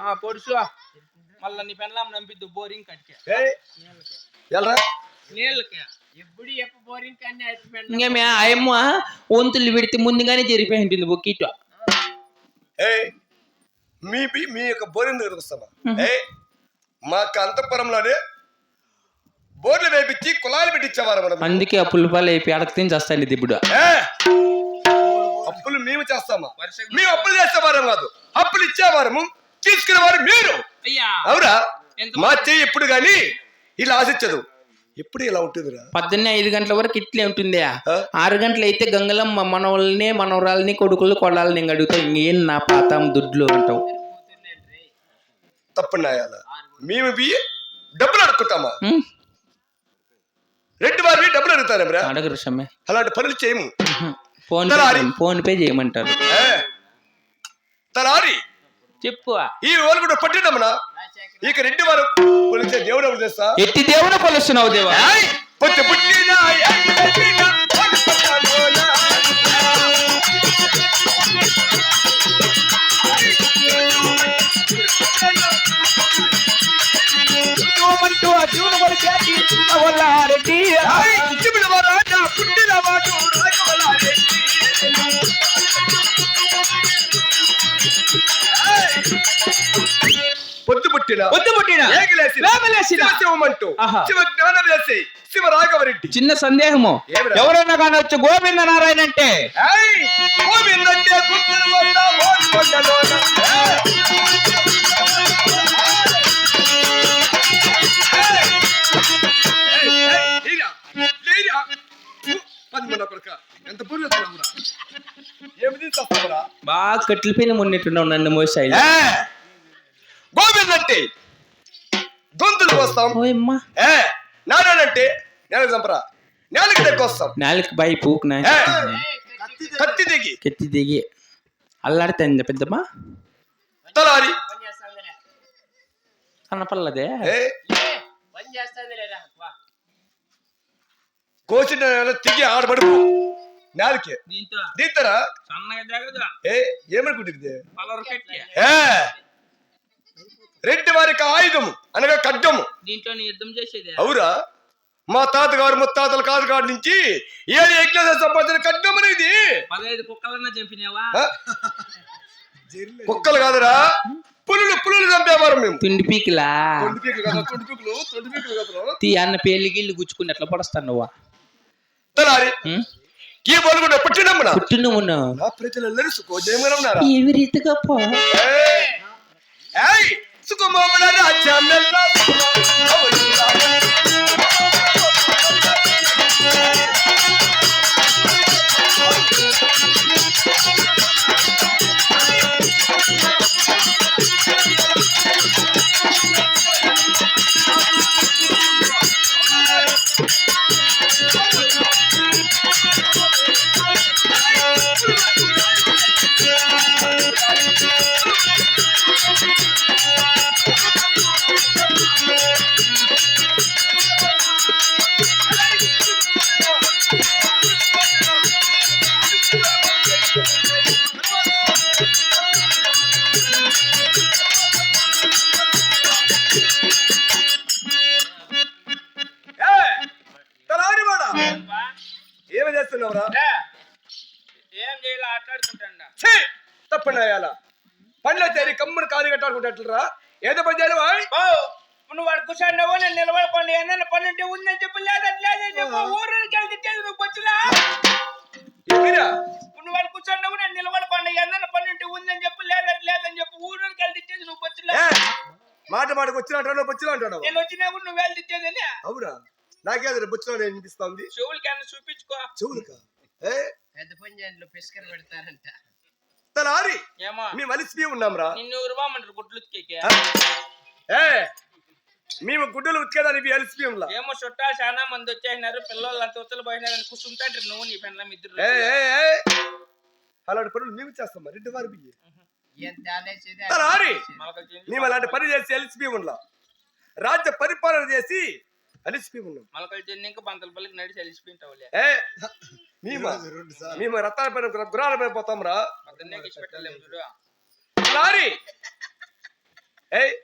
ఆ పొడుసు మళ్ళా నీ పెన్లాం నంపిద్దు బోరింగ్ కట్కే. ఎల్రా? నీళ్ళకి ఎప్పుడు ఎప్పు బోరింగ్ కానీ అయిపోయింది ఇంకేమే ఆయమ్మ వంతులు పెడితే ముందుగానే జరిగిపోయి ఉంటుంది బొక్కిట మీ బి- మీ యొక్క బోరిన దగ్గరకు వస్తామా ఏ మా అంతఃపురంలోనే బోర్లు వేపించి కులాలు పెట్టించేవారు మనం అందుకే ఆ పుల్లపాలు అయిపోయి అడగ తిని చేస్తాను ఇది ఇప్పుడు అప్పులు మేము చేస్తామా? మేము అప్పులు చేసేవారం కాదు. అప్పులు ఇచ్చేవారము. తీసుకునేవారు మీరు. అయ్యా. అవురా? మా చెయ్యి ఎప్పుడు గాని ఇలా ఆశించదు. ఎప్పుడు ఇలా ఉంటుందిరా? పొద్దున్నే ఐదు గంటల వరకు ఇట్లే ఉంటుంది? ఆరు గంటలు అయితే గంగలమ్మ మనవల్ని మనవరాల్ని కొడుకులు కొడాలని నేను అడుగుతావు ఇంకేం నా పాతం దుడ్లు అంటావు. తప్పు మేము బి డబ్బులు అడుక్కుంటామా? ఉం? రెడ్డి వారిని డబ్బులు అడుగుతారా అడగరు సమ్మె అలాంటి పనులు చేయము. ఫోన్. ఫోన్ పే చేయమంటారు. ఏ? తలారి. చెప్పు. ఈ ఓలు కూడా పట్టినమ్మనా ఇక రెడ్డి వారు కొలిచే దేవుడు ఎవరు తెలుసా? ఎట్టి దేవుడు కొలుస్తున్నావు దేవా! పొట్టి పుట్టిన ఎంగిలిన పుట్టిన పుట్టిన. శివ జ్ఞానం చేసి శివ రాఘవరెడ్డి చిన్న సందేహము? ఎవరైనా కానొచ్చు గోవింద నారాయణ అంటే? ఎంత ఏమి తీసుకొస్తావురా బాగా కట్లిపోయిన మొన్నట్టున్నావు నన్ను మోసాయి. గోవిందంటే గొంతులు వస్తాం. ఓయమ్మా. ఏ నారాయణంటే నేల చంపరా? నేలకి దగ్గర వస్తాం. నాలుగు బాయి పూకు కత్తి దిగి. కెత్తి దిగి. అల్లాడితే పెద్దమ్మా? తలారి. కనపల్లదే కోసిన తిగి ఆడబడుపు నేలకి. దీంతో దీంతరా ఏ ఏమనుకుంటుంది ఏ? రెడ్డి వారికి ఆయుధం అనగా ఖడ్గము. దీంట్లో యుద్ధం చేసేది అవురా? మా తాతగారు ముత్తాతల కాదు కాడి నుంచి ఏడు యజ్ఞ సంపాదించిన ఖడ్గం అనేది? పదహైదు కుక్కలన్నా చంపినావా? కుక్కలు కాదురా. పులులు పులులు చంపేవారు మేము. పిండి పీకిలా? తొండి పీకులు కదా తొండి పీకులు తొండి పీకులు కదా తీ అన్న పేర్లు గిల్లు గుచ్చుకుని ఎట్లా పడస్తాను నువ్వా? తలారి? ఈ బొలుగుండ పుట్టినమ్మున? పుట్టిన ఉన్నావు నా ప్రజలు నలుసుకో జయమనన్నారా ఏవి రీతిగా పో. ఏయ్! ఏయ్! సుకుమారుల రాజ్యమెల్ల చేస్తున్నావురా? ఏం చేయాలి అయ్యాల. పండ్ల చేరి కమ్ముని కాలు కట్టాలనుకుంటారా ఏదో పని చేయాలి నువ్వు వాడు కూర్చోండవు నేను నిలబడుకోండి ఏదైనా పని ఉంటే ఉందని చెప్పు లేదని లేదని చెప్పు ఊరికి వెళ్తే నువ్వు ఏమిరా నువ్వు వాడు కూర్చోండవు నేను నిలబడుకోండి ఏదైనా పని ఉంటే ఉందని చెప్పు లేదని లేదని చెప్పు ఊరికి వెళ్తే నువ్వు ఏ! మాట మాటకు వచ్చిన అంటాడు బొచ్చులు అంటాడు నేను వచ్చినప్పుడు నువ్వు వెళ్తేదని అవునా? నాకేదో బొచ్చులో అనిపిస్తుంది చెవులకి అన్న చూపించుకో. చెవులుక? ఏ? పెద్ద చేయండి పిస్కర్ పెడతారంట. తలారి ఏమో. మేము అలిసి ఉన్నాం రా నిన్ను ఉరువామంటారు గుడ్లు ఉతికేకి. ఏ? మేము గుడ్డలు ఉతికేదానికి అలిసిపోయంలా ఏమో చుట్టాలు చాలా మంది వచ్చేసినారు పిల్లలు అంత ఉత్తలు పోయినారని కూర్చుంటాంటారు నువ్వు నీ పెళ్ళం ఇద్దరు ఏ ఏ ఏ? అలాంటి పనులు మేము చేస్తాం రెడ్డి వారి బియ్యి తలారి మేము అలాంటి పని చేసి అలిసిపోయి ఉండాల రాజ్య పరిపాలన చేసి అలిసిపోయి ఉన్నాం. మొలకలు చెన్నింక బంతల పల్లికి నడిచి ఏ మేము మేము రత్నాల పైన పోతాం రా. పెట్టలేము చూడు. లారీ! ఏయ్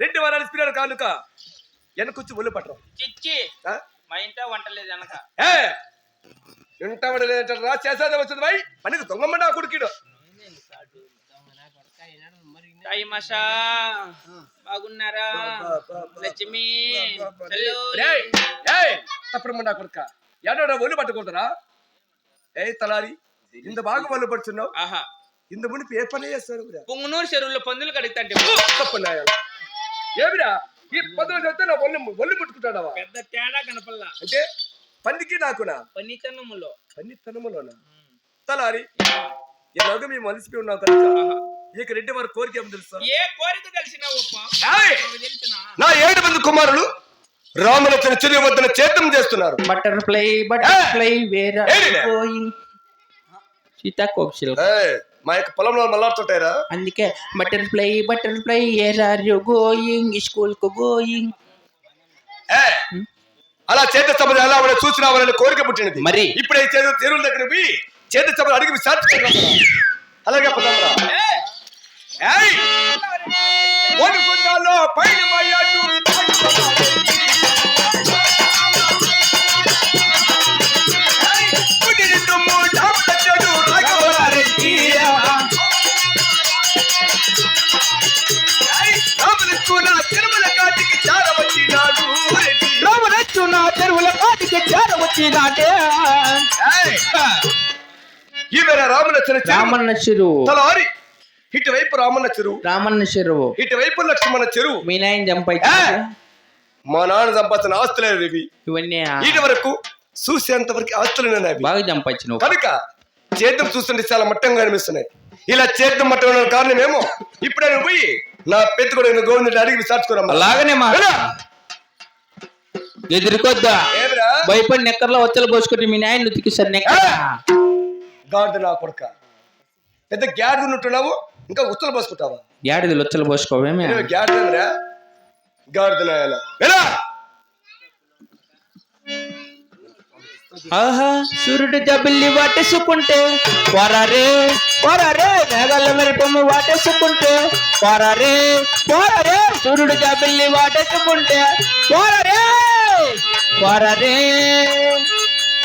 రెండు వారాలు కానుక. వెనకొచ్చి ఒళ్ళు పట్టడం. చిచ్చి? మా వంట లేదు వెనక. ఏ! వింటామని లేదంటారా చేసేదే వచ్చింది భాయ్ పనికి దొంగమ్మ నా కొడుకుడు తాయి మషా బాగున్నారా? లక్ష్మి కొడుక? ఒళ్ళు పట్టుకుంటారా ఏయ్ తలారి ఇంత బాగా ఒళ్ళు పడుతున్నావు ఆహా. ఇంత మునిపి ఏ పని చేస్తారు పుంగునూరు చెరువులో పందులు కడుగుతాంటే తప్పున్నాయా ఏమిరా? ఈ పదులు చెప్తే నా ఒళ్ళు ఒళ్ళు ముట్టుకుంటాడావా పెద్ద తేడా కనపల్లా అంటే పందికి నాకునా? పనితనములో. పన్ని తనములోనా తలారి ఎలాగో మేము అలసిపోయి ఉన్నాం కనుక. ఇక రెడ్డి వారి కోరిక ఏం తెలుసా? ఏ కోరిక! నాకు తెలిసిన? నా ఏడు మంది కుమారులు రాములచన చెల్లి వద్దన చేతం చేస్తున్నారు. బటర్ఫ్లై బటర్ఫ్లై వేర్ ఏడిలే? గోయింగ్ సీతాకోక్షిల్ మా యొక్క పొలంలో మళ్ళాడుతుంటారా అందుకే butterfly butterfly where are you going. స్కూల్కు గోయింగ్ అలా చేత సభ ఎలా ఆవిడ కోరిక పుట్టినది. మరి? ఇప్పుడే చెరువుల దగ్గర పోయి చేత సభ అడిగి సాధించుకుంటాం అలాగే కొండాలో పైన మయ్యాడు పుట్టిన దుమ్ము డాబులచ్చడు రాఘవరారెడ్డి రాములక్కున తిరుమల కాటికి చారవచ్చినాడు రెడ్డి. రామరచ్చు నా చెరువుల కాటికి చేరవచ్చినాడే ఏయ్! ఈమెన రాముల చెరువు రామన్న చెరువు తలారి ఇటువైపు రామన్న చెరువు. రామన్న చెరువు. ఇటువైపు లక్ష్మణ చెరువు. మీ నాయన చంపై! మా నాన్న సంపాదించిన ఆస్తులే ఇవి ఇవన్నీ ఇటు వరకు చూసేంత వరకు ఆస్తులు బాగా చంపచ్చినావు. కనుక చేద్దాం చూస్తుంటే చాలా మట్టంగా అనిపిస్తున్నాయి. ఇలా చేద్దాం మట్టం ఉన్న కారణం ఏమో? ఇప్పుడే పోయి నా పెద్ద కూడా గోవిందుడు అడిగి విచారించుకోరమ్మా అలాగనే మా. ఎదురుకొద్దా? భయపడి నెక్కర్లో వచ్చలు పోసుకుంటే మీ నాయన ఉతికిస్తారు నెక్కర్ గాడిద నా కొడుక. పెద్ద గ్యాడ్ ఉన్నట్టున్నావు ఇంకా ఉత్తలు పోసుకుంటావా? ఏడాది లొచ్చలు పోసుకోవేమే. గ్యాడ్ రా గాడిద నాయాల ఎలా? ఆహా సూర్యుడు జబిల్లి వాటేసుకుంటే పోరారే పోరారే మేఘాల మెరుపము వాటేసుకుంటే పోరారే పోరారే సూర్యుడు జబిల్లి వాటేసుకుంటే పోరారే పోరారే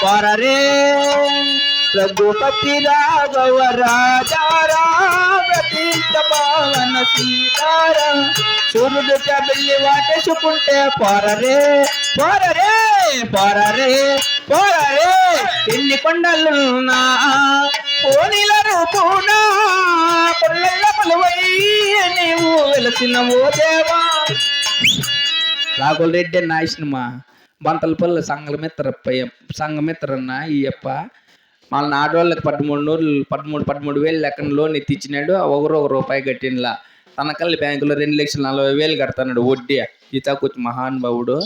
పోరారే రఘుపతి రాఘవ రాజా రామతీర్థ పావన సీతారా సూర్యుడు జబిల్లి వాటేసుకుంటే పోరరే పోరరే పోరరే పోరరే ఎన్ని కొండలున్నా ఓనిల రూపునా కొల్లెల్ల పలువై నీవు వెలసిన ఓ దేవా రాఘుల్ రెడ్డి అన్న బంతలపల్లి సంఘమిత్ర సంఘమిత్రన్న ఈ అప్ప మళ్ళీ ఆడవాళ్ళకి పదమూడు నూరు పదమూడు పదమూడు వేలు లెక్కన లోన్ ఎత్తిచ్చినాడు. ఒకరు ఒక రూపాయి కట్టినలా తనకల్లి బ్యాంకులో రెండు లక్షల నలభై వేలు కడతాడు వడ్డీ. ఈతాకొచ్చి మహానుభావుడు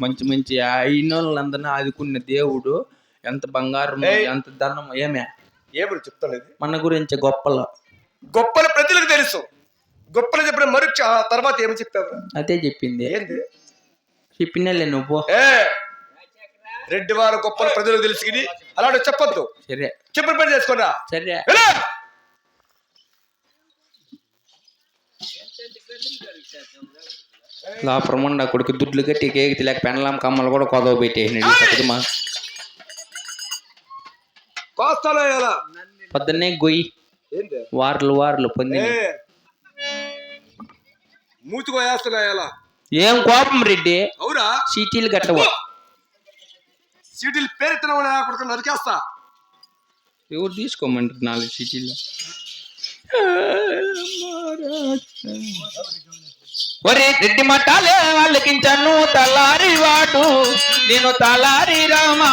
మంచి మంచి అయినోళ్ళందరినీ ఆదుకున్న దేవుడు. ఎంత బంగారం. ఎంత ధనం ఏమే? ఏమని చెప్తానేది మన గురించి గొప్పలు. గొప్పల ప్రజలకు తెలుసు. గొప్పలు చెప్పిన మరి తర్వాత ఏమి చెప్పావు అదే చెప్పింది. ఏంది? చెప్పినలే నువ్వు. రెడ్డి వారు గొప్పల ప్రజలకు తెలిసి అలాంటి చెప్పొద్దు. సరే. చెప్పిన పని చేసుకోరా సరే. లోపరముండ కొడుకు దుడ్లు కట్టి కేకి లేక పెండలాం కమ్మలు కూడా కొదవ పెట్టేసినాడు. మా కోస్తాలో ఎలా పొద్దున్నే గొయ్యి. ఏంది? వార్లు వార్లు పొంది ఏ! మూతికో వేస్తున్నా ఎలా ఏం కోపం రెడ్డి? అవురా సీటీలు కట్టవు? సీటీలు పేరెత్తిన కొడుకు నరికేస్తా. ఎవరు తీసుకోమంటారు నాలుగు సీటీలు? ఒరే రెడ్డి మట్టాలే వాళ్ళకించను తలారి వాడు నేను తలారి రామా.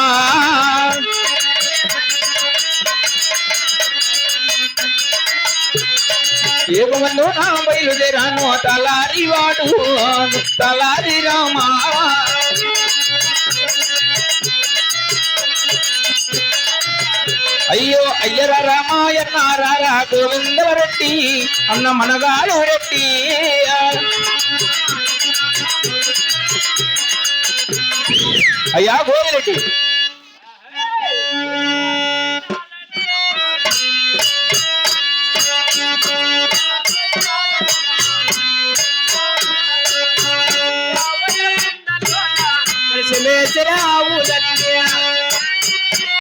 ఏమందు నా బయలుదేరాను తలారి వాడు తలారి రామా. అయ్యో అయ్యర రామాయణ రారా గోవిందరెడ్డి అన్న మనగాడు రెడ్డి అయ్యా గోవిరెడ్డి